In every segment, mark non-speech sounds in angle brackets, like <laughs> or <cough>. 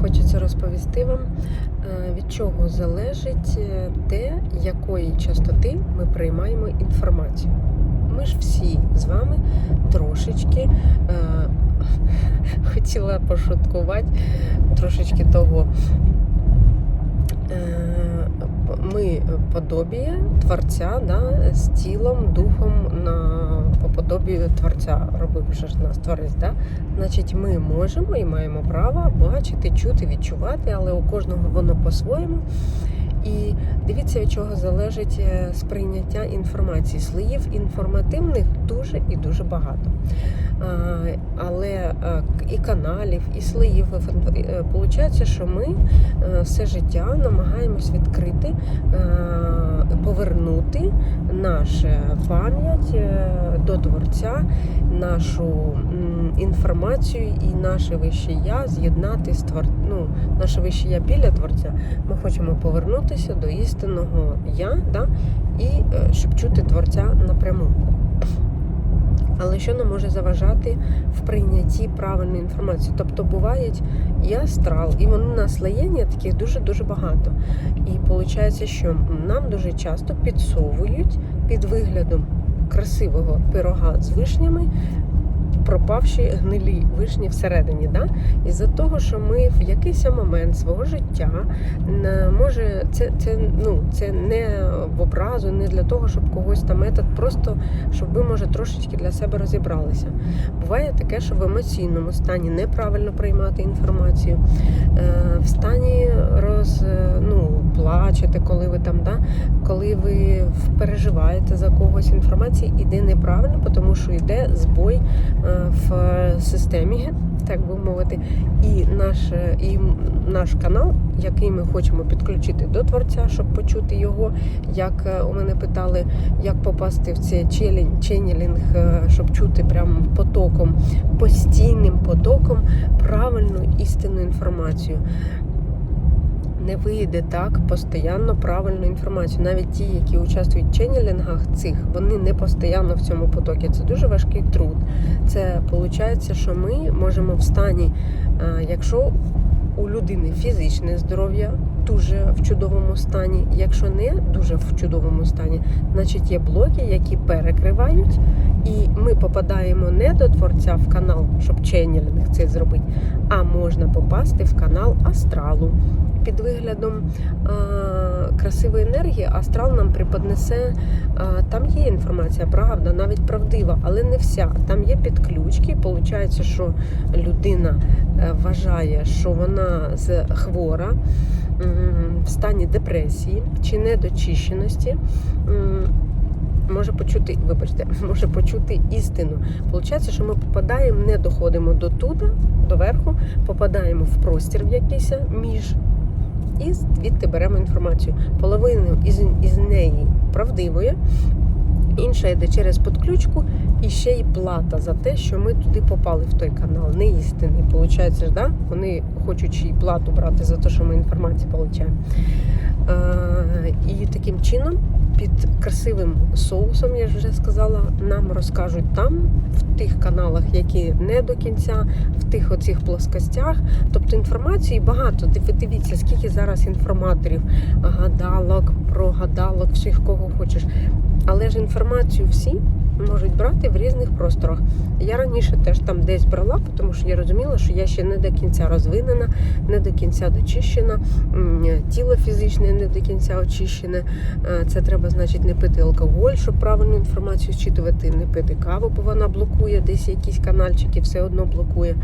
хочеться розповісти вам, е, від чого залежить е, те, якої частоти ми приймаємо інформацію. Ми ж всі з вами трошечки е, <laughs> хотіла пошуткувати трошечки того. Е, Ми подобіє Творця да, з тілом, духом на по подобію Творця робив же ж нас Творець. Да? Значить, ми можемо і маємо право бачити, чути, відчувати, але у кожного воно по-своєму. І дивіться, від чого залежить е, сприйняття інформації. Слоїв інформативних дуже і дуже багато. Але е, і каналів, і слоїв е, Получається, що ми все життя намагаємось відкрити, повернути нашу пам'ять до творця, нашу інформацію і наше вище я з'єднати з твор... ну, наше вище я біля творця. Ми хочемо повернутися до істинного я, да? і е, щоб чути творця напряму. Але що нам може заважати в прийнятті правильної інформації? Тобто бувають і астрал, і вони наслоєння таких дуже-дуже багато. І виходить, що нам дуже часто підсовують під виглядом красивого пирога з вишнями пропавші гнилі вишні всередині. Да? Із-за того, що ми в якийсь момент свого життя може це, це, ну, це не в образу, не для того, щоб когось там метод, просто щоб ви, може, трошечки для себе розібралися. Буває таке, що в емоційному стані неправильно приймати інформацію, е, в стані роз, ну, плачете, коли ви там, да? коли ви переживаєте за когось, інформація іде неправильно, тому що йде збой е, в системі, так би мовити, і наш, і наш канал, який ми хочемо підключити до творця, щоб почути його. Як е, у мене питали, як попасти в цей ченнелінг, е, щоб чути прям потоком, постійним потоком правильну істинну інформацію. Не вийде так постійно правильну інформацію. Навіть ті, які участвують в ченнелінгах цих, вони не постійно в цьому потокі. Це дуже важкий труд. Це виходить, що ми можемо в стані, е, якщо у людини фізичне здоров'я дуже в чудовому стані, якщо не дуже в чудовому стані, значить є блоки, які перекривають, і ми попадаємо не до творця в канал, щоб ченнелінг це зробити, а можна попасти в канал астралу. Під виглядом а, красивої енергії астрал нам преподнесе. А, там є інформація, правда, навіть правдива, але не вся. Там є підключки. Получається, що людина е, вважає, що вона з хвора в стані депресії чи недочищеності. Може почути, вибачте, <laughs> може почути істину. Получається, що ми попадаємо, не доходимо до туди, до верху, попадаємо в простір в якийсь між і звідти беремо інформацію. Половину із, із неї правдивої, інша йде через подключку, і ще й плата за те, що ми туди попали в той канал. Не істинний. Получається, да? вони хочуть ще плату брати за те, що ми інформацію отримаємо. Е, і таким чином, під красивим соусом, я ж вже сказала, нам розкажуть там, в тих каналах, які не до кінця, в тих оцих плоскостях. Тобто інформації багато. Дивіться, скільки зараз інформаторів, гадалок, про гадалок, всіх кого хочеш. Але ж інформацію всі можуть брати в різних просторах. Я раніше теж там десь брала, тому що я розуміла, що я ще не до кінця розвинена, не до кінця дочищена, тіло фізичне не до кінця очищене. Е, Це треба, значить, не пити алкоголь, щоб правильну інформацію зчитувати, не пити каву, бо вона блокує десь якісь канальчики, все одно блокує.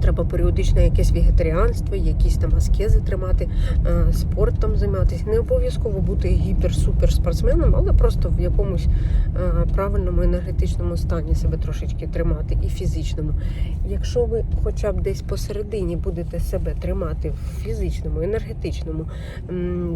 Треба періодично якесь вегетаріанство, якісь там аскези тримати, е, спортом займатися. Не обов'язково бути гіпер-супер спортсменом, але просто в якомусь е, правильному енергетичному стані себе трошечки тримати і фізичному. Якщо ви хоча б десь посередині будете себе тримати в фізичному, енергетичному,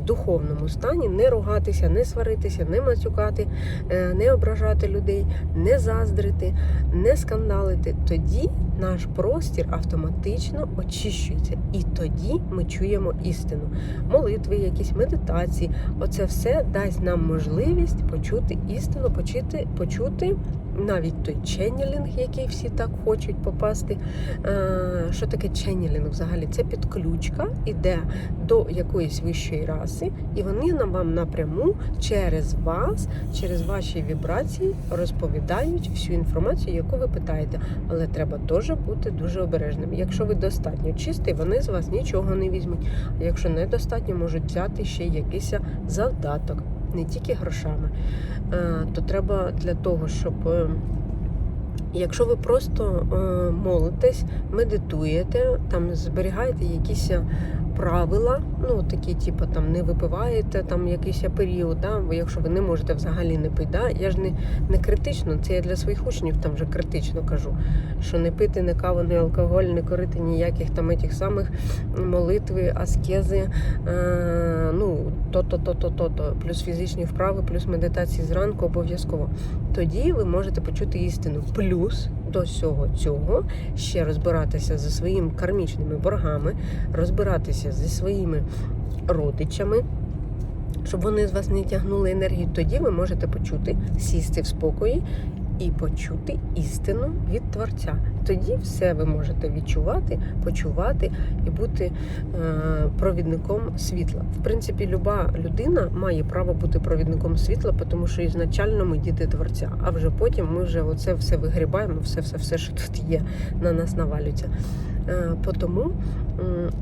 духовному стані, не ругатися, не сваритися, не мацюкати, е, не ображати людей, не заздрити, не скандалити, тоді наш простір автоматично очищується. І тоді ми чуємо істину. Молитви, якісь медитації. Оце все дасть нам можливість почути істину, почути, почути навіть той ченнелінг, який всі так хочуть попасти. Е, Що таке ченнелінг взагалі? Це підключка іде до якоїсь вищої раси, і вони нам вам напряму через вас, через ваші вібрації розповідають всю інформацію, яку ви питаєте. Але треба теж бути дуже обережним. Якщо ви достатньо чистий, вони з вас нічого не візьмуть. А якщо недостатньо, можуть взяти ще якийсь завдаток, не тільки грошами. Е, То треба для того, щоб. е, Якщо ви просто е, молитесь, медитуєте, там зберігаєте якісь правила, ну такі, типу, там не випиваєте там якийсь період, да, якщо ви не можете взагалі не пити, да, я ж не, не критично, це я для своїх учнів там вже критично кажу, що не пити не каву, не алкоголь, не корити ніяких там этих самих молитви, аскези, е, ну то-то, то-то, то-то, плюс фізичні вправи, плюс медитації зранку обов'язково. Тоді ви можете почути істину. Плюс до всього цього ще розбиратися зі своїми кармічними боргами, розбиратися зі своїми родичами. Щоб вони з вас не тягнули енергію, тоді ви можете почути, сісти в спокої і почути істину від Творця. Тоді все ви можете відчувати, почувати і бути е, провідником світла. В принципі, люба людина має право бути провідником світла, тому що ізначально ми діти Творця, а вже потім ми вже оце все вигрібаємо, все, все, все, що тут є, на нас навалюється. Е, тому,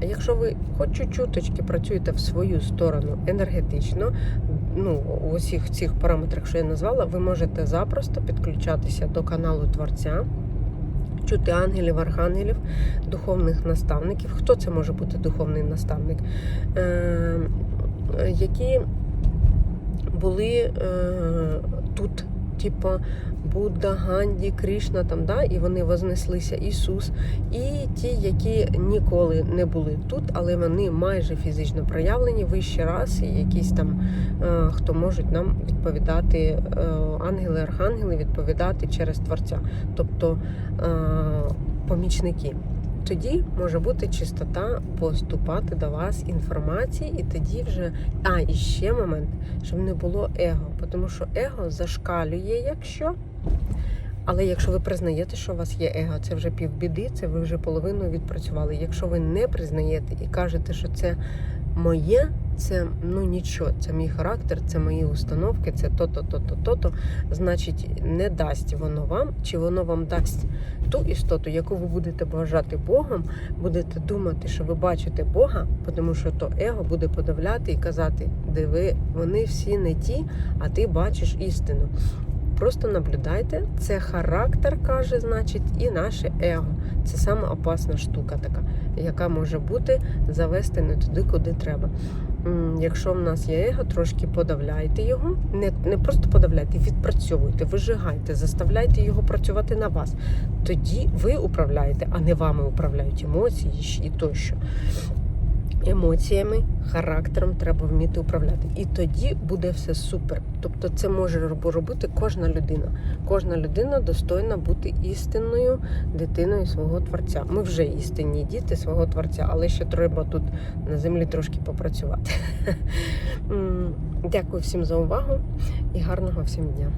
якщо ви хоч чуть-чуточки працюєте в свою сторону енергетично, ну, у усіх цих параметрах, що я назвала, ви можете запросто підключатися до каналу Творця, чути ангелів, архангелів, духовних наставників. Хто це може бути духовний наставник? Е, які були е, тут, типа Будда, Ганді, Кришна, там, да, і вони вознеслися Ісус, і ті, які ніколи не були тут, але вони майже фізично проявлені вищі раси, якісь там, е, хто можуть нам відповідати, е, ангели, архангели відповідати через Творця, тобто е, помічники. Тоді може бути чистота поступати до вас інформації, і тоді вже. А, і ще момент, щоб не було его, тому що его зашкалює, якщо. Але якщо ви признаєте, що у вас є его, це вже півбіди, це ви вже половину відпрацювали. Якщо ви не признаєте і кажете, що це моє, це ну нічого, це мій характер, це мої установки, це то-то, то-то, то-то, значить, не дасть воно вам, чи воно вам дасть ту істоту, яку ви будете вважати Богом, будете думати, що ви бачите Бога, тому що то его буде подавляти і казати, диви, вони всі не ті, а ти бачиш істину. Просто наблюдайте, це характер каже, значить, і наше его. Це сама опасна штука така, яка може бути завести не туди, куди треба. Якщо в нас є его, трошки подавляйте його. Не, не просто подавляйте, відпрацьовуйте, вижигайте, заставляйте його працювати на вас. Тоді ви управляєте, а не вами управляють емоції і тощо. Емоціями, характером треба вміти управляти. І тоді буде все супер. Тобто, це може робити кожна людина. Кожна людина достойна бути істинною дитиною свого творця. Ми вже істинні діти свого творця, але ще треба тут на землі трошки попрацювати. <laughs> Дякую всім за увагу і гарного всім дня.